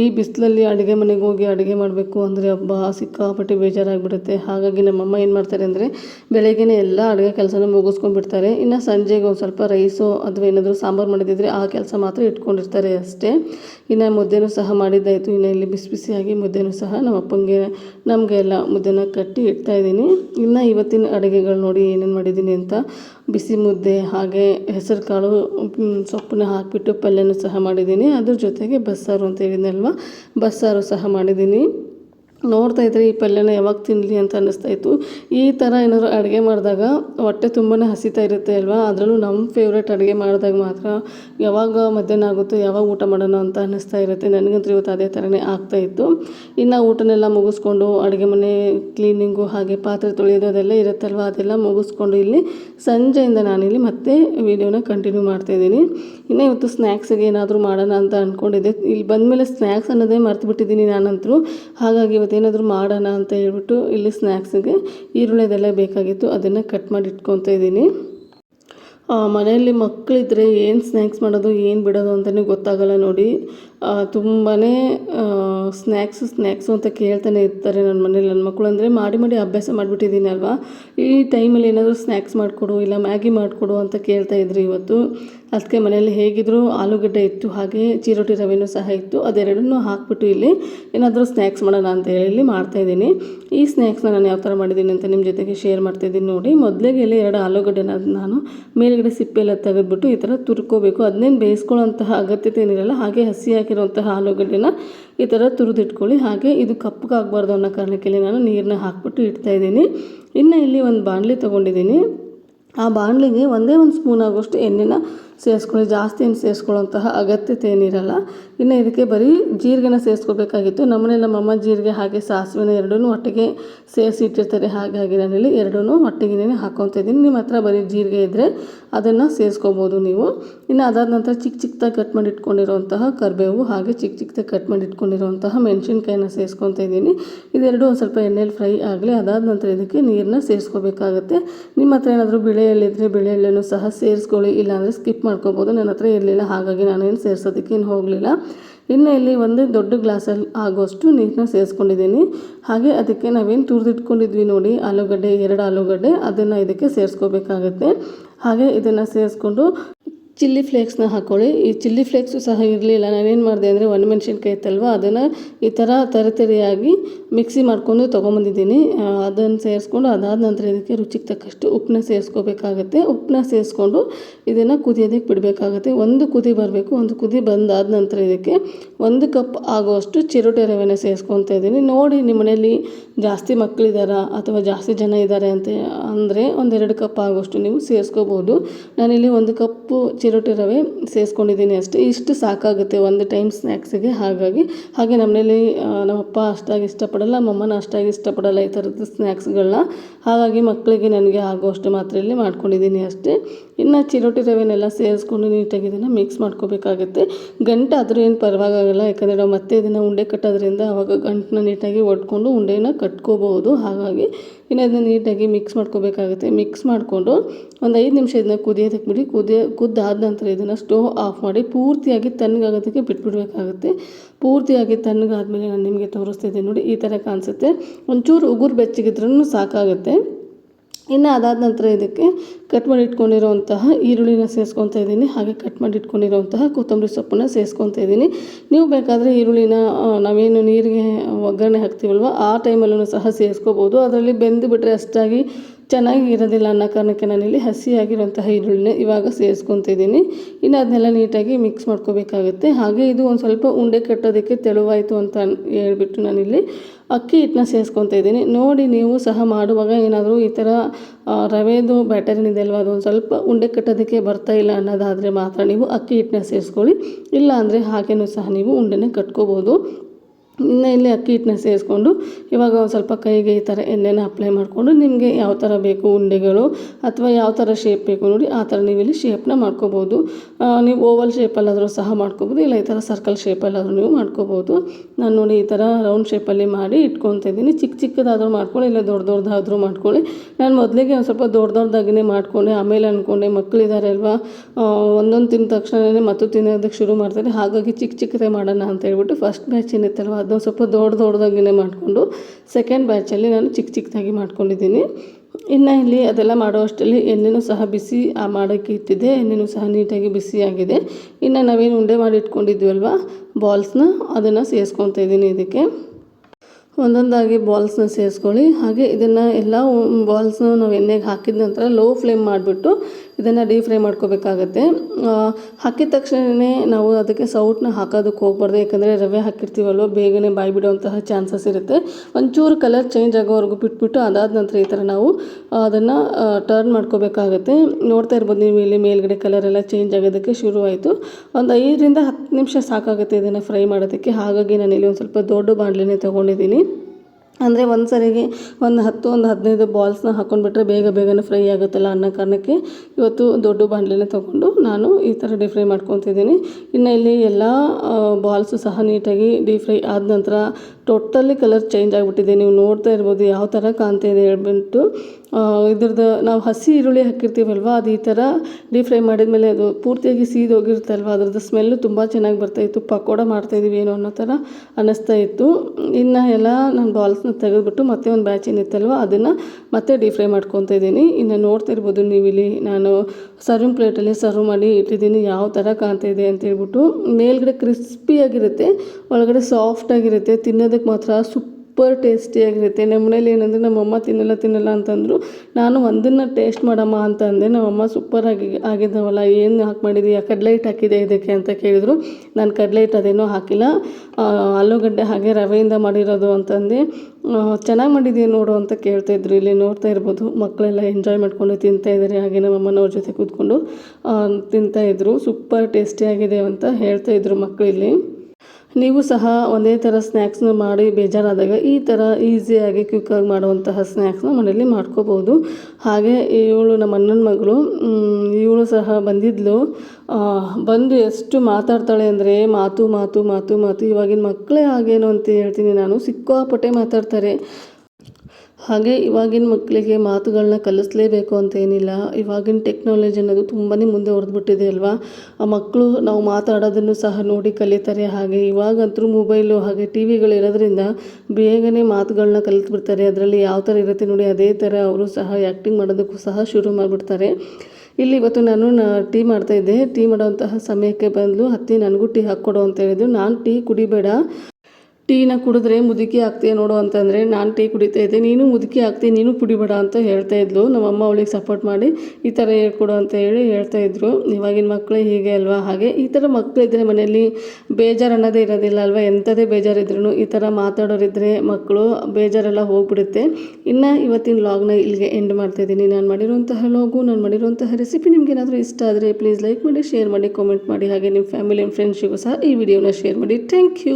ಈ ಬಿಸಿಲಲ್ಲಿ ಅಡುಗೆ ಮನೆಗೆ ಹೋಗಿ ಅಡುಗೆ ಮಾಡಬೇಕು ಅಂದರೆ ಹಬ್ಬ ಸಿಕ್ಕಾಪಟ್ಟೆ ಬೇಜಾರಾಗಿಬಿಡುತ್ತೆ. ಹಾಗಾಗಿ ನಮ್ಮಮ್ಮ ಏನು ಮಾಡ್ತಾರೆ ಅಂದರೆ ಬೆಳಗ್ಗೆನೇ ಎಲ್ಲ ಅಡುಗೆ ಕೆಲಸನ ಮುಗಿಸ್ಕೊಂಡ್ಬಿಡ್ತಾರೆ. ಇನ್ನು ಸಂಜೆಗೆ ಒಂದು ಸ್ವಲ್ಪ ರೈಸು ಅಥವಾ ಏನಾದರೂ ಸಾಂಬಾರು ಮಾಡಿದ್ದಿದ್ರೆ ಆ ಕೆಲಸ ಮಾತ್ರ ಇಟ್ಕೊಂಡಿರ್ತಾರೆ ಅಷ್ಟೇ. ಇನ್ನು ಮುದ್ದೆನೂ ಸಹ ಮಾಡಿದ್ದಾಯಿತು. ಇನ್ನು ಇಲ್ಲಿ ಬಿಸಿ ಬಿಸಿಯಾಗಿ ಮುದ್ದೆನೂ ಸಹ ನಮ್ಮ ಅಪ್ಪಂಗೆ ನಮಗೆ ಎಲ್ಲ ಮುದ್ದೆನ ಕಟ್ಟಿ ಇಡ್ತಾ ಇದ್ದೀನಿ. ಇನ್ನು ಇವತ್ತಿನ ಅಡುಗೆಗಳು ನೋಡಿ ಏನೇನು ಮಾಡಿದ್ದೀನಿ ಅಂತ ಬಿಸಿ ಮುದ್ದೆ ಹಾಗೆ ಹೆಸರು ಕಾಳು ಸೊಪ್ಪನ್ನ ಹಾಕಿಬಿಟ್ಟು ಪಲ್ಯನೂ ಸಹ ಮಾಡಿದ್ದೀನಿ. ಅದ್ರ ಜೊತೆಗೆ ಬಸ್ಸಾರು ಅಂತ ಹೇಳಿದ್ನಲ್ವ? ಬಸ್ಸಾರು ಸಹ ಮಾಡಿದ್ದೀನಿ. ನೋಡ್ತಾ ಇದ್ದರೆ ಈ ಪಲ್ಯನ ಯಾವಾಗ ತಿನ್ನಲಿ ಅಂತ ಅನ್ನಿಸ್ತಾ ಇತ್ತು. ಈ ಥರ ಏನಾದರೂ ಅಡುಗೆ ಮಾಡಿದಾಗ ಹೊಟ್ಟೆ ತುಂಬಾ ಹಸಿತಾ ಇರುತ್ತೆ ಅಲ್ವಾ? ಅದರಲ್ಲೂ ನಮ್ಮ ಫೇವ್ರೇಟ್ ಅಡುಗೆ ಮಾಡಿದಾಗ ಮಾತ್ರ ಯಾವಾಗ ಮಧ್ಯಾಹ್ನ ಆಗುತ್ತೋ, ಯಾವಾಗ ಊಟ ಮಾಡೋಣ ಅಂತ ಅನ್ನಿಸ್ತಾ ಇರುತ್ತೆ. ನನಗಂತೂ ಇವತ್ತು ಅದೇ ಥರನೇ ಆಗ್ತಾಯಿತ್ತು ಇನ್ನು ಊಟನೆಲ್ಲ ಮುಗಿಸ್ಕೊಂಡು ಅಡುಗೆ ಮನೆ ಕ್ಲೀನಿಂಗು ಹಾಗೆ ಪಾತ್ರೆ ತೊಳೆಯೋದು ಅದೆಲ್ಲ ಇರುತ್ತಲ್ವ? ಅದೆಲ್ಲ ಮುಗಿಸ್ಕೊಂಡು ಇಲ್ಲಿ ಸಂಜೆಯಿಂದ ನಾನಿಲ್ಲಿ ಮತ್ತೆ ವೀಡಿಯೋನ ಕಂಟಿನ್ಯೂ ಮಾಡ್ತಾ ಇದ್ದೀನಿ. ಇನ್ನು ಇವತ್ತು ಸ್ನ್ಯಾಕ್ಸಿಗೆ ಏನಾದರೂ ಮಾಡೋಣ ಅಂತ ಅಂದ್ಕೊಂಡಿದ್ದೆ ಇಲ್ಲಿ ಬಂದಮೇಲೆ ಸ್ನ್ಯಾಕ್ಸ್ ಅನ್ನೋದೇ ಮರ್ತು ಬಿಟ್ಟಿದ್ದೀನಿ ನಾನಂತರೂ. ಹಾಗಾಗಿ ಅದೇನಾದರೂ ಮಾಡೋಣ ಅಂತ ಹೇಳ್ಬಿಟ್ಟು ಇಲ್ಲಿ ಸ್ನ್ಯಾಕ್ಸಿಗೆ ಈರುಳ್ಳಿ ಅದೆಲ್ಲ ಬೇಕಾಗಿತ್ತು, ಅದನ್ನು ಕಟ್ ಮಾಡಿ ಇಟ್ಕೊತಾ ಇದ್ದೀನಿ. ಮನೆಯಲ್ಲಿ ಮಕ್ಕಳಿದ್ರೆ ಏನು ಸ್ನ್ಯಾಕ್ಸ್ ಮಾಡೋದು, ಏನು ಬಿಡೋದು ಅಂತಲೇ ಗೊತ್ತಾಗಲ್ಲ ನೋಡಿ. ತುಂಬಾ ಸ್ನ್ಯಾಕ್ಸು ಸ್ನ್ಯಾಕ್ಸು ಅಂತ ಕೇಳ್ತಾನೆ ಇರ್ತಾರೆ ನನ್ನ ಮನೇಲಿ. ನನ್ನ ಮಕ್ಕಳು ಅಂದರೆ ಮಾಡಿ ಮಾಡಿ ಅಭ್ಯಾಸ ಮಾಡಿಬಿಟ್ಟಿದ್ದೀನಿ ಅಲ್ವಾ? ಈ ಟೈಮಲ್ಲಿ ಏನಾದರೂ ಸ್ನ್ಯಾಕ್ಸ್ ಮಾಡಿಕೊಡು, ಇಲ್ಲ ಮ್ಯಾಗಿ ಮಾಡಿಕೊಡು ಅಂತ ಕೇಳ್ತಾ ಇದ್ರು ಇವತ್ತು. ಅದಕ್ಕೆ ಮನೆಯಲ್ಲಿ ಹೇಗಿದ್ದರೂ ಆಲೂಗಡ್ಡೆ ಇತ್ತು ಹಾಗೆ ಚಿರೋಟಿ ರವೆನೂ ಸಹ ಇತ್ತು. ಅದೆರಡನ್ನೂ ಹಾಕ್ಬಿಟ್ಟು ಇಲ್ಲಿ ಏನಾದರೂ ಸ್ನ್ಯಾಕ್ಸ್ ಮಾಡೋಣ ಅಂತ ಹೇಳಿ ಇಲ್ಲಿ ಮಾಡ್ತಾಯಿದ್ದೀನಿ ಈ ಸ್ನ್ಯಾಕ್ಸ್ನ ನಾನು ಯಾವ ಥರ ಮಾಡಿದ್ದೀನಿ ಅಂತ ನಿಮ್ಮ ಜೊತೆಗೆ ಶೇರ್ ಮಾಡ್ತಾಯಿದ್ದೀನಿ ನೋಡಿ. ಮೊದಲಿಗೆ ಇಲ್ಲಿ ಎರಡು ಆಲೂಗಡ್ಡೆನ ನಾನು ಮೇಲ್ಗಡೆ ಸಿಪ್ಪೆಲ್ಲ ತೆಗೆದ್ಬಿಟ್ಟು ಈ ಥರ ತುರ್ಕೋಬೇಕು. ಅದನ್ನೇನು ಬೇಯಿಸ್ಕೊಳ್ಳೋಂತಹ ಅಗತ್ಯತೆ ಏನಿರಲ್ಲ ಹಾಗೆ ಹಸಿ ಹಾಕಿರುವಂತಹ ಆಲೂಗಡ್ಡೆನ ಈ ಥರ ತುರಿದಿಟ್ಕೊಳ್ಳಿ. ಹಾಗೆ ಇದು ಕಪ್ಪಗಾಗಬಾರ್ದು ಅನ್ನೋ ಕಾರಣಕ್ಕೆ ಇಲ್ಲಿ ನಾನು ನೀರನ್ನ ಹಾಕ್ಬಿಟ್ಟು ಇಡ್ತಾಯಿದ್ದೀನಿ ಇನ್ನು ಇಲ್ಲಿ ಒಂದು ಬಾಣಲಿ ತೊಗೊಂಡಿದ್ದೀನಿ. ಆ ಬಾಣಲಿಗೆ ಒಂದೇ ಒಂದು ಸ್ಪೂನ್ ಆಗೋಷ್ಟು ಎಣ್ಣೆನ ಸೇರಿಸ್ಕೊಳ್ಳಿ ಜಾಸ್ತಿ ಏನು ಸೇರಿಸ್ಕೊಳ್ಳೋಂತಹ ಅಗತ್ಯತೆ ಏನಿರಲ್ಲ ಇನ್ನು ಇದಕ್ಕೆ ಬರೀ ಜೀರಿಗೆನ ಸೇರಿಸ್ಕೋಬೇಕಾಗಿತ್ತು. ನಮ್ಮನೇಲಿ ನಮ್ಮಮ್ಮ ಜೀರಿಗೆ ಹಾಗೆ ಸಾಸಿವೆನ ಎರಡೂ ಒಟ್ಟಿಗೆ ಸೇರಿಸಿ ಇಟ್ಟಿರ್ತಾರೆ. ಹಾಗಾಗಿ ನಾನಿಲ್ಲಿ ಎರಡೂ ಒಟ್ಟಿಗೆ ಹಾಕ್ಕೊತಾ ಇದ್ದೀನಿ. ನಿಮ್ಮ ಹತ್ರ ಬರೀ ಜೀರಿಗೆ ಇದ್ದರೆ ಅದನ್ನು ಸೇರಿಸ್ಕೋಬೋದು ನೀವು. ಇನ್ನು ಅದಾದ ನಂತರ ಚಿಕ್ಕ ಚಿಕ್ಕದಾಗಿ ಕಟ್ ಮಾಡಿ ಇಟ್ಕೊಂಡಿರೋಂತಹ ಕರಿಬೇವು ಹಾಗೆ ಚಿಕ್ಕ ಚಿಕ್ಕದಾಗಿ ಕಟ್ ಮಾಡಿ ಇಟ್ಕೊಂಡಿರೋಂತಹ ಮೆಣಸಿನ್ಕಾಯಿನ ಸೇರಿಸ್ಕೊತಾ ಇದ್ದೀನಿ. ಇದೆರಡು ಒಂದು ಸ್ವಲ್ಪ ಎಣ್ಣೆಲಿ ಫ್ರೈ ಆಗಲಿ, ಅದಾದ ನಂತರ ಇದಕ್ಕೆ ನೀರನ್ನ ಸೇರಿಸ್ಕೋಬೇಕಾಗತ್ತೆ. ನಿಮ್ಮ ಹತ್ರ ಏನಾದರೂ ಬಿಳೆ ಎಳ್ಳಿದ್ರೆ ಬಿಳೆ ಎಳ್ಳೆನೂ ಸಹ ಸೇರಿಸ್ಕೊಳ್ಳಿ, ಇಲ್ಲಾಂದರೆ ಸ್ಕಿಪ್ ಮಾಡ್ಕೋಬೋದು. ನನ್ನ ಹತ್ರ ಇರಲಿಲ್ಲ, ಹಾಗಾಗಿ ನಾನೇನು ಸೇರ್ಸೋದಕ್ಕೆ ಏನು ಹೋಗಲಿಲ್ಲ. ಇನ್ನು ಇಲ್ಲಿ ಒಂದು ದೊಡ್ಡ ಗ್ಲಾಸಲ್ಲಿ ಆಗೋಷ್ಟು ನೀರನ್ನ ಸೇರಿಸ್ಕೊಂಡಿದ್ದೀನಿ. ಹಾಗೆ ಅದಕ್ಕೆ ನಾವೇನು ತುರಿದಿಟ್ಕೊಂಡಿದ್ವಿ ನೋಡಿ, ಆಲೂಗಡ್ಡೆ, ಎರಡು ಆಲೂಗಡ್ಡೆ, ಅದನ್ನು ಇದಕ್ಕೆ ಸೇರಿಸ್ಕೋಬೇಕಾಗತ್ತೆ. ಹಾಗೆ ಇದನ್ನು ಸೇರಿಸ್ಕೊಂಡು ಚಿಲ್ಲಿ ಫ್ಲೇಕ್ಸ್ನ ಹಾಕ್ಕೊಳ್ಳಿ ಈ ಚಿಲ್ಲಿ ಫ್ಲೇಕ್ಸು ಸಹ ಇರಲಿಲ್ಲ. ನಾನೇನು ಮಾಡಿದೆ ಅಂದರೆ ಒಣಮೆಣ್ಸಿನ್ಕಾಯಿ ಇತ್ತಲ್ವ ಅದನ್ನು ಈ ಥರ ತರಿತರಿಯಾಗಿ ಮಿಕ್ಸಿ ಮಾಡ್ಕೊಂಡು ತೊಗೊಂಬಂದಿದ್ದೀನಿ. ಅದನ್ನು ಸೇರಿಸ್ಕೊಂಡು ಅದಾದ ನಂತರ ಇದಕ್ಕೆ ರುಚಿಗೆ ತಕ್ಕಷ್ಟು ಉಪ್ಪನ್ನ ಸೇರಿಸ್ಕೋಬೇಕಾಗತ್ತೆ. ಉಪ್ಪನ್ನ ಸೇರಿಸ್ಕೊಂಡು ಇದನ್ನು ಕುದಿಯೋದಕ್ಕೆ ಬಿಡಬೇಕಾಗತ್ತೆ. ಒಂದು ಕುದಿ ಬರಬೇಕು. ಒಂದು ಕುದಿ ಬಂದಾದ ನಂತರ ಇದಕ್ಕೆ ಒಂದು ಕಪ್ ಆಗುವಷ್ಟು ಚಿರೋಟೆ ರವೆನ ಸೇರಿಸ್ಕೊತಾ ಇದ್ದೀನಿ. ನೋಡಿ ನಿಮ್ಮ ಮನೆಯಲ್ಲಿ ಜಾಸ್ತಿ ಮಕ್ಕಳಿದ್ದಾರಾ ಅಥವಾ ಜಾಸ್ತಿ ಜನ ಇದ್ದಾರೆ ಅಂತ ಅಂದರೆ ಒಂದೆರಡು ಕಪ್ ಆಗುವಷ್ಟು ನೀವು ಸೇರಿಸ್ಕೋಬೋದು. ನಾನಿಲ್ಲಿ ಒಂದು ಕಪ್ಪು ಚಿರೋಟಿ ರವೆ ಸೇರಿಸ್ಕೊಂಡಿದ್ದೀನಿ ಅಷ್ಟೇ. ಇಷ್ಟು ಸಾಕಾಗುತ್ತೆ ಒಂದು ಟೈಮ್ ಸ್ನ್ಯಾಕ್ಸಿಗೆ ಹಾಗಾಗಿ, ಹಾಗೆ ನಮ್ಮನೇಲಿ ನಮ್ಮಪ್ಪ ಅಷ್ಟಾಗಿ ಇಷ್ಟಪಡಲ್ಲ, ನಮ್ಮಮ್ಮನ ಅಷ್ಟಾಗಿ ಇಷ್ಟಪಡಲ್ಲ ಈ ಥರದ್ದು ಸ್ನ್ಯಾಕ್ಸ್ಗಳನ್ನ ಹಾಗಾಗಿ ಮಕ್ಕಳಿಗೆ ನನಗೆ ಆಗುವಷ್ಟು ಮಾತ್ರ ಇಲ್ಲಿ ಮಾಡ್ಕೊಂಡಿದ್ದೀನಿ ಅಷ್ಟೇ. ಇನ್ನು ಚಿರೋಟಿ ರವೆನೆಲ್ಲ ಸೇರಿಸ್ಕೊಂಡು ನೀಟಾಗಿ ಇದನ್ನು ಮಿಕ್ಸ್ ಮಾಡ್ಕೋಬೇಕಾಗುತ್ತೆ. ಗಂಟಾದರೂ ಏನು ಪರವಾಗಿಲ್ಲ, ಯಾಕಂದರೆ ನಾವು ಮತ್ತೆ ಇದನ್ನು ಉಂಡೆ ಕಟ್ಟೋದ್ರಿಂದ ಆವಾಗ ಗಂಟನ್ನ ನೀಟಾಗಿ ಒಡ್ಕೊಂಡು ಉಂಡೆನ ಕಟ್ಕೋಬಹುದು ಹಾಗಾಗಿ ಇನ್ನು ಅದನ್ನ ನೀಟಾಗಿ ಮಿಕ್ಸ್ ಮಾಡ್ಕೋಬೇಕಾಗುತ್ತೆ. ಮಿಕ್ಸ್ ಮಾಡಿಕೊಂಡು ಒಂದು ಐದು ನಿಮಿಷ ಇದನ್ನ ಕುದಿಯೋದಕ್ಕೆ ಬಿಡಿ. ಕುದಿಯ, ಕುದ್ದಾದ ನಂತರ ಇದನ್ನು ಸ್ಟೋವ್ ಆಫ್ ಮಾಡಿ ಪೂರ್ತಿಯಾಗಿ ತಣ್ಣಗಾಗೋದಕ್ಕೆ ಬಿಟ್ಬಿಡ್ಬೇಕಾಗುತ್ತೆ. ಪೂರ್ತಿಯಾಗಿ ತಣ್ಣಗಾದ್ಮೇಲೆ ನಾನು ನಿಮಗೆ ತೋರಿಸ್ತಿದ್ದೀನಿ ನೋಡಿ, ಈ ಥರ ಕಾಣಿಸುತ್ತೆ. ಒಂಚೂರು ಉಗುರು ಬೆಚ್ಚಗಿದ್ರೂ ಸಾಕಾಗುತ್ತೆ. ಇನ್ನು ಅದಾದ ನಂತರ ಇದಕ್ಕೆ ಕಟ್ ಮಾಡಿ ಇಟ್ಕೊಂಡಿರೋವಂತಹ ಈರುಳ್ಳಿನ ಸೇರಿಸ್ಕೊತಾ ಇದ್ದೀನಿ. ಹಾಗೆ ಕಟ್ ಮಾಡಿ ಇಟ್ಕೊಂಡಿರೋವಂತಹ ಕೊತ್ತಂಬರಿ ಸೊಪ್ಪನ್ನು ಸೇರಿಸ್ಕೊತಾ ಇದ್ದೀನಿ. ನೀವು ಬೇಕಾದರೆ ಈರುಳ್ಳಿನ ನಾವೇನು ನೀರಿಗೆ ಒಗ್ಗರಣೆ ಹಾಕ್ತೀವಲ್ವ, ಆ ಟೈಮಲ್ಲೂ ಸಹ ಸೇರಿಸ್ಕೋಬೋದು. ಅದರಲ್ಲಿ ಬೆಂದು ಬಿಟ್ಟರೆ ಅಷ್ಟಾಗಿ ಚೆನ್ನಾಗಿ ಇರೋದಿಲ್ಲ ಅನ್ನೋ ಕಾರಣಕ್ಕೆ ನಾನಿಲ್ಲಿ ಹಸಿಯಾಗಿರುವಂತಹ ಈರುಳ್ಳಿನ ಇವಾಗ ಸೇರಿಸ್ಕೊತಿದ್ದೀನಿ ಇನ್ನು ಅದನ್ನೆಲ್ಲ ನೀಟಾಗಿ ಮಿಕ್ಸ್ ಮಾಡ್ಕೋಬೇಕಾಗುತ್ತೆ. ಹಾಗೆ ಇದು ಒಂದು ಸ್ವಲ್ಪ ಉಂಡೆ ಕಟ್ಟೋದಕ್ಕೆ ತೆಳುವಾಯಿತು ಅಂತ ಹೇಳ್ಬಿಟ್ಟು ನಾನಿಲ್ಲಿ ಅಕ್ಕಿ ಹಿಟ್ಟನ್ನ ಸೇರಿಸ್ಕೊತಾ ಇದ್ದೀನಿ. ನೋಡಿ ನೀವು ಸಹ ಮಾಡುವಾಗ ಏನಾದರೂ ಈ ಥರ ರವೆದು ಬ್ಯಾಟರ್ ಏನಿದೆ ಅಲ್ವಾ ಅದು ಒಂದು ಸ್ವಲ್ಪ ಉಂಡೆ ಕಟ್ಟೋದಕ್ಕೆ ಬರ್ತಾ ಇಲ್ಲ ಅನ್ನೋದಾದರೆ ಮಾತ್ರ ನೀವು ಅಕ್ಕಿ ಹಿಟ್ಟನ್ನ ಸೇರಿಸ್ಕೊಳ್ಳಿ. ಇಲ್ಲ ಅಂದರೆ ಹಾಗೇನೂ ಸಹ ನೀವು ಉಂಡೆನ ಕಟ್ಕೋಬೋದು. ಇನ್ನು ಇಲ್ಲಿ ಅಕ್ಕಿ ಹಿಟ್ಟನ್ನ ಸೇರಿಸ್ಕೊಂಡು ಇವಾಗ ಒಂದು ಸ್ವಲ್ಪ ಕೈಗೆ ಈ ಥರ ಎಣ್ಣೆನ ಅಪ್ಲೈ ಮಾಡಿಕೊಂಡು ನಿಮಗೆ ಯಾವ ಥರ ಬೇಕು ಉಂಡೆಗಳು ಅಥವಾ ಯಾವ ಥರ ಶೇಪ್ ಬೇಕು ನೋಡಿ ಆ ಥರ ನೀವು ಇಲ್ಲಿ ಶೇಪ್ನ ಮಾಡ್ಕೋಬೋದು. ನೀವು ಓವಲ್ ಶೇಪಲ್ಲಾದರೂ ಸಹ ಮಾಡ್ಕೋಬೋದು, ಇಲ್ಲ ಈ ಥರ ಸರ್ಕಲ್ ಶೇಪಲ್ಲಾದರೂ ನೀವು ಮಾಡ್ಕೋಬೋದು. ನಾನು ನೋಡಿ ಈ ಥರ ರೌಂಡ್ ಶೇಪಲ್ಲಿ ಮಾಡಿ ಇಟ್ಕೊತಿದ್ದೀನಿ ಚಿಕ್ಕ ಚಿಕ್ಕದಾದರೂ ಮಾಡ್ಕೊಳ್ಳಿ, ಇಲ್ಲ ದೊಡ್ಡ ದೊಡ್ಡದಾದರೂ ಮಾಡ್ಕೊಳ್ಳಿ. ನಾನು ಮೊದಲಿಗೆ ಒಂದು ಸ್ವಲ್ಪ ದೊಡ್ಡ ದೊಡ್ಡದಾಗಿನೇ ಮಾಡ್ಕೊಂಡೆ, ಆಮೇಲೆ ಅಂದ್ಕೊಂಡೆ ಮಕ್ಕಳಿದ್ದಾರೆ ಅಲ್ವಾ? ಒಂದೊಂದು ತಿಂದ ತಕ್ಷಣವೇ ಮತ್ತು ತಿನ್ನೋದಕ್ಕೆ ಶುರು ಮಾಡ್ತಾರೆ. ಹಾಗಾಗಿ ಚಿಕ್ಕ ಚಿಕ್ಕದೇ ಮಾಡೋಣ ಅಂತ ಹೇಳ್ಬಿಟ್ಟು ಫಸ್ಟ್ ಬ್ಯಾಚ್ ಏನಿತ್ತಲ್ವ ಅದನ್ನ ಸ್ವಲ್ಪ ದೊಡ್ಡ ದೊಡ್ಡದಾಗಿನೇ ಮಾಡಿಕೊಂಡು ಸೆಕೆಂಡ್ ಬ್ಯಾಚಲ್ಲಿ ನಾನು ಚಿಕ್ಕ ಚಿಕ್ಕದಾಗಿ ಮಾಡ್ಕೊಂಡಿದ್ದೀನಿ. ಇನ್ನು ಇಲ್ಲಿ ಅದೆಲ್ಲ ಮಾಡೋ ಅಷ್ಟರಲ್ಲಿ ಎಣ್ಣೆನೂ ಸಹ ಬಿಸಿ, ಆ, ಮಾಡೋಕ್ಕೆ ಇಟ್ಟಿದ್ದೆ. ಎಣ್ಣೆನೂ ಸಹ ನೀಟಾಗಿ ಬಿಸಿಯಾಗಿದೆ ಇನ್ನು ನಾವೇನು ಉಂಡೆ ಮಾಡಿ ಇಟ್ಕೊಂಡಿದ್ವಲ್ವ? ಬಾಲ್ಸ್ನ ಅದನ್ನು ಸೇರಿಸ್ಕೊತಾ ಇದ್ದೀನಿ ಇದಕ್ಕೆ. ಒಂದೊಂದಾಗಿ ಬಾಲ್ಸ್ನ ಸೇರಿಸ್ಕೊಳ್ಳಿ. ಹಾಗೆ ಇದನ್ನು ಎಲ್ಲ ಬಾಲ್ಸ್ನ ನಾವು ಎಣ್ಣೆಗೆ ಹಾಕಿದ ನಂತರ ಲೋ ಫ್ಲೇಮ್ ಮಾಡಿಬಿಟ್ಟು ಇದನ್ನು ಡೀಪ್ ಫ್ರೈ ಮಾಡ್ಕೋಬೇಕಾಗತ್ತೆ ಹಾಕಿದ ತಕ್ಷಣವೇ ನಾವು ಅದಕ್ಕೆ ಸೌಟನ್ನ ಹಾಕೋದಕ್ಕೆ ಹೋಗ್ಬಾರ್ದು, ಯಾಕಂದರೆ ರವೆ ಹಾಕಿರ್ತೀವಲ್ವ, ಬೇಗನೆ ಬಾಯಿ ಬಿಡುವಂತಹ ಚಾನ್ಸಸ್ ಇರುತ್ತೆ. ಒಂಚೂರು ಕಲರ್ ಚೇಂಜ್ ಆಗೋವರೆಗೂ ಬಿಟ್ಬಿಟ್ಟು ಅದಾದ ನಂತರ ಈ ಥರ ನಾವು ಅದನ್ನು ಟರ್ನ್ ಮಾಡ್ಕೋಬೇಕಾಗತ್ತೆ. ನೋಡ್ತಾ ಇರ್ಬೋದು ನೀವು ಇಲ್ಲಿ ಮೇಲ್ಗಡೆ ಕಲರ್ ಎಲ್ಲ ಚೇಂಜ್ ಆಗೋದಕ್ಕೆ ಶುರುವಾಯಿತು ಒಂದು ಐದರಿಂದ ಹತ್ತು ನಿಮಿಷ ಸಾಕಾಗುತ್ತೆ ಇದನ್ನು ಫ್ರೈ ಮಾಡೋದಕ್ಕೆ. ಹಾಗಾಗಿ ನಾನು ಇಲ್ಲಿ ಒಂದು ಸ್ವಲ್ಪ ದೊಡ್ಡ ಬಾಣಲೆನೇ ತೊಗೊಂಡಿದ್ದೀನಿ. ಅಂದರೆ ಒಂದು ಸರಿಗೆ ಒಂದು ಹತ್ತು, ಒಂದು ಹದಿನೈದು ಬಾಲ್ಸ್ನ ಹಾಕ್ಕೊಂಡ್ಬಿಟ್ರೆ ಬೇಗ ಬೇಗನೆ ಫ್ರೈ ಆಗುತ್ತಲ್ಲ ಅನ್ನೋ ಕಾರಣಕ್ಕೆ ಇವತ್ತು ದೊಡ್ಡ ಬಾಣಲೆನೇ ತೊಗೊಂಡು ನಾನು ಈ ಥರ ಡೀಪ್ ಫ್ರೈ ಮಾಡ್ಕೊತಿದ್ದೀನಿ. ಇನ್ನು ಇಲ್ಲಿ ಎಲ್ಲ ಬಾಲ್ಸು ಸಹ ನೀಟಾಗಿ ಡೀಪ್ ಫ್ರೈ ಆದ ನಂತರ ಟೋಟಲಿ ಕಲರ್ ಚೇಂಜ್ ಆಗಿಬಿಟ್ಟಿದೆ. ನೀವು ನೋಡ್ತಾ ಇರ್ಬೋದು ಯಾವ ಥರ ಕಾಣ್ತಿದೆ ಹೇಳ್ಬಿಟ್ಟು. ಇದ್ರದ್ದು ನಾವು ಹಸಿ ಈರುಳ್ಳಿ ಹಾಕಿರ್ತೀವಲ್ವ, ಅದು ಈ ಥರ ಡೀಪ್ ಫ್ರೈ ಮಾಡಿದ್ಮೇಲೆ ಅದು ಪೂರ್ತಿಯಾಗಿ ಸೀದೋಗಿರುತ್ತಲ್ವ ಅದ್ರದ್ದು ಸ್ಮೆಲ್ಲು ತುಂಬ ಚೆನ್ನಾಗಿ ಬರ್ತಾಯಿತ್ತು ಪಕೋಡ ಮಾಡ್ತಾಯಿದ್ದೀವಿ ಏನೋ ಅನ್ನೋ ಥರ ಅನ್ನಿಸ್ತಾ ಇತ್ತು. ಇನ್ನು ಎಲ್ಲ ನಾನು ಬಾಲ್ಸ್ನ ತೆಗೆದುಬಿಟ್ಟು ಮತ್ತೆ ಒಂದು ಬ್ಯಾಚ್ ಏನಿತ್ತಲ್ವ ಅದನ್ನು ಮತ್ತೆ ಡೀಪ್ ಫ್ರೈ ಮಾಡ್ಕೊತಾ ಇದ್ದೀನಿ. ಇನ್ನು ನೋಡ್ತಿರ್ಬೋದು ನೀವು ಇಲ್ಲಿ ನಾನು ಸರ್ವಿಂಗ್ ಪ್ಲೇಟಲ್ಲಿ ಸರ್ವ್ ಮಾಡಿ ಇಟ್ಟಿದ್ದೀನಿ. ಯಾವ ಥರ ಕಾಣ್ತಾ ಇದೆ ಅಂತ ಹೇಳ್ಬಿಟ್ಟು. ಮೇಲ್ಗಡೆ ಕ್ರಿಸ್ಪಿಯಾಗಿರುತ್ತೆ ಒಳಗಡೆ ಸಾಫ್ಟಾಗಿರುತ್ತೆ ತಿನ್ನೋದಕ್ಕೆ ಮಾತ್ರ ಸೂಪರ್ ಟೇಸ್ಟಿಯಾಗಿರುತ್ತೆ ನಮ್ಮ ಮನೇಲಿ ಏನಂದರೆ ನಮ್ಮಮ್ಮ ತಿನ್ನಲ್ಲ ತಿನ್ನಲ್ಲ ಅಂತಂದರು, ನಾನು ಒಂದನ್ನು ಟೇಸ್ಟ್ ಮಾಡಮ್ಮ ಅಂತ ಅಂದೆ. ನಮ್ಮಮ್ಮ ಸೂಪರಾಗಿ ಆಗಿದ್ದಾವಲ್ಲ, ಏನು ಹಾಕಿ ಮಾಡಿದೀಯ ಕಡಲೆ ಹಿಟ್ಟು ಹಾಕಿದೆ ಇದಕ್ಕೆ ಅಂತ ಕೇಳಿದರು. ನಾನು ಕಡಲೆ ಹಿಟ್ಟು ಅದೇನೋ ಹಾಕಿಲ್ಲ. ಆಲೂಗಡ್ಡೆ ಹಾಗೆ ರವೆಯಿಂದ ಮಾಡಿರೋದು ಅಂತಂದು ಚೆನ್ನಾಗಿ ಮಾಡಿದೀಯ ನೋಡು ಅಂತ ಕೇಳ್ತಾಯಿದ್ರು ಇಲ್ಲಿ ನೋಡ್ತಾ ಇರ್ಬೋದು, ಮಕ್ಕಳೆಲ್ಲ ಎಂಜಾಯ್ ಮಾಡ್ಕೊಂಡು ತಿಂತಾ ಇದ್ದಾರೆ ಹಾಗೆ ನಮ್ಮಮ್ಮನವ್ರ ಜೊತೆ ಕೂತ್ಕೊಂಡು ತಿಂತಾಯಿದ್ರು ಸೂಪರ್ ಟೇಸ್ಟಿಯಾಗಿದೆ ಅಂತ ಹೇಳ್ತಾಯಿದ್ರು ಮಕ್ಕಳಿಲ್ಲಿ ನೀವು ಸಹ ಒಂದೇ ಥರ ಸ್ನ್ಯಾಕ್ಸ್ನ ಮಾಡಿ ಬೇಜಾರಾದಾಗ ಈ ಥರ ಈಸಿಯಾಗಿ ಕ್ವಿಕ್ಕಾಗಿ ಮಾಡುವಂತಹ ಸ್ನ್ಯಾಕ್ಸ್ನ ಮನೆಯಲ್ಲಿ ಮಾಡ್ಕೋಬೋದು. ಹಾಗೆ ಇವಳು ನಮ್ಮ ಅಣ್ಣನ ಮಗಳು ಇವಳು ಸಹ ಬಂದಿದ್ಲು. ಬಂದು ಎಷ್ಟು ಮಾತಾಡ್ತಾಳೆ ಅಂದರೆ ಮಾತು ಮಾತು ಮಾತು ಮಾತು, ಇವಾಗಿನ ಮಕ್ಕಳೇ ಹಾಗೇನು ಅಂತ ಹೇಳ್ತೀನಿ ನಾನು. ಸಿಕ್ಕಾಪಟ್ಟೆ ಮಾತಾಡ್ತಾರೆ. ಹಾಗೆ ಇವಾಗಿನ ಮಕ್ಕಳಿಗೆ ಮಾತುಗಳನ್ನ ಕಲಿಸ್ಲೇಬೇಕು ಅಂತ ಏನಿಲ್ಲ. ಇವಾಗಿನ ಟೆಕ್ನಾಲಜಿ ಅನ್ನೋದು ತುಂಬಾ ಮುಂದೆ ಹೊರದ್ಬಿಟ್ಟಿದೆ ಅಲ್ವಾ? ಆ ಮಕ್ಕಳು ನಾವು ಮಾತಾಡೋದನ್ನು ಸಹ ನೋಡಿ ಕಲಿತಾರೆ. ಹಾಗೆ ಇವಾಗಂತೂ ಮೊಬೈಲು ಹಾಗೆ ಟಿ ವಿಗಳಿರೋದ್ರಿಂದ ಬೇಗನೆ ಮಾತುಗಳನ್ನ ಕಲಿತ್ಬಿಡ್ತಾರೆ. ಅದರಲ್ಲಿ ಯಾವ ಥರ ಇರುತ್ತೆ ನೋಡಿ, ಅದೇ ಥರ ಅವರು ಸಹ ಆ್ಯಕ್ಟಿಂಗ್ ಮಾಡೋದಕ್ಕೂ ಸಹ ಶುರು ಮಾಡಿಬಿಡ್ತಾರೆ. ಇಲ್ಲಿ ಇವತ್ತು ನಾನು ಟೀ ಮಾಡ್ತಾಯಿದ್ದೆ ಟೀ ಮಾಡೋವಂತಹ ಸಮಯಕ್ಕೆ ಬಂದು ಹತ್ತಿ ನನಗೂ ಟೀ ಹಾಕ್ಕೊಡು ಅಂತ ಹೇಳಿದ್ರು. ನಾನು ಟೀ ಕುಡಿಬೇಡ. ಟೀನ ಕುಡಿದ್ರೆ ಮುದುಕಿ ಆಗ್ತೀಯ ನೋಡು ಅಂತಂದರೆ ನಾನು ಟೀ ಕುಡಿತಾ ಇದ್ದೆ, ನೀನು ಮುದುಕಿ ಆಗ್ತೀಯ ನೀನು ಕುಡಿಬೇಡ ಅಂತ ಹೇಳ್ತಾ ಇದ್ಲು. ನಮ್ಮಮ್ಮ ಅವಳಿಗೆ ಸಪೋರ್ಟ್ ಮಾಡಿ ಈ ಥರ ಹೇಳ್ಕೊಡು ಅಂತ ಹೇಳಿ ಹೇಳ್ತಾ ಇದ್ರು. ಇವಾಗಿನ ಮಕ್ಕಳು ಹೀಗೆ ಅಲ್ವಾ? ಹಾಗೆ ಈ ಥರ ಮಕ್ಕಳಿದ್ರೆ ಮನೆಯಲ್ಲಿ ಬೇಜಾರು ಅನ್ನೋದೇ ಇರೋದಿಲ್ಲ ಅಲ್ವಾ? ಎಂಥದೇ ಬೇಜಾರಿದ್ರು ಈ ಥರ ಮಾತಾಡೋರಿದ್ದರೆ ಮಕ್ಕಳು ಬೇಜಾರೆಲ್ಲ ಹೋಗ್ಬಿಡುತ್ತೆ. ಇನ್ನು ಇವತ್ತಿನ ಲಾಗ್ನ ಇಲ್ಲಿಗೆ ಎಂಡ್ ಮಾಡ್ತಾ ಇದ್ದೀನಿ. ನಾನು ಮಾಡಿರುವಂತಹ ಲಾಗು ನಾನು ಮಾಡಿರುವಂತಹ ರೆಸಿಪಿ ನಿಮ್ಗೆ ಏನಾದರೂ ಇಷ್ಟ ಆದರೆ ಪ್ಲೀಸ್ ಲೈಕ್ ಮಾಡಿ ಶೇರ್ ಮಾಡಿ ಕಾಮೆಂಟ್ ಮಾಡಿ. ಹಾಗೆ ನಿಮ್ಮ ಫ್ಯಾಮಿಲಿ ಆ್ಯಂಡ್ ಫ್ರೆಂಡ್ಸಿಗೂ ಸಹ ಈ ವಿಡಿಯೋನ ಶೇರ್ ಮಾಡಿ. Thank you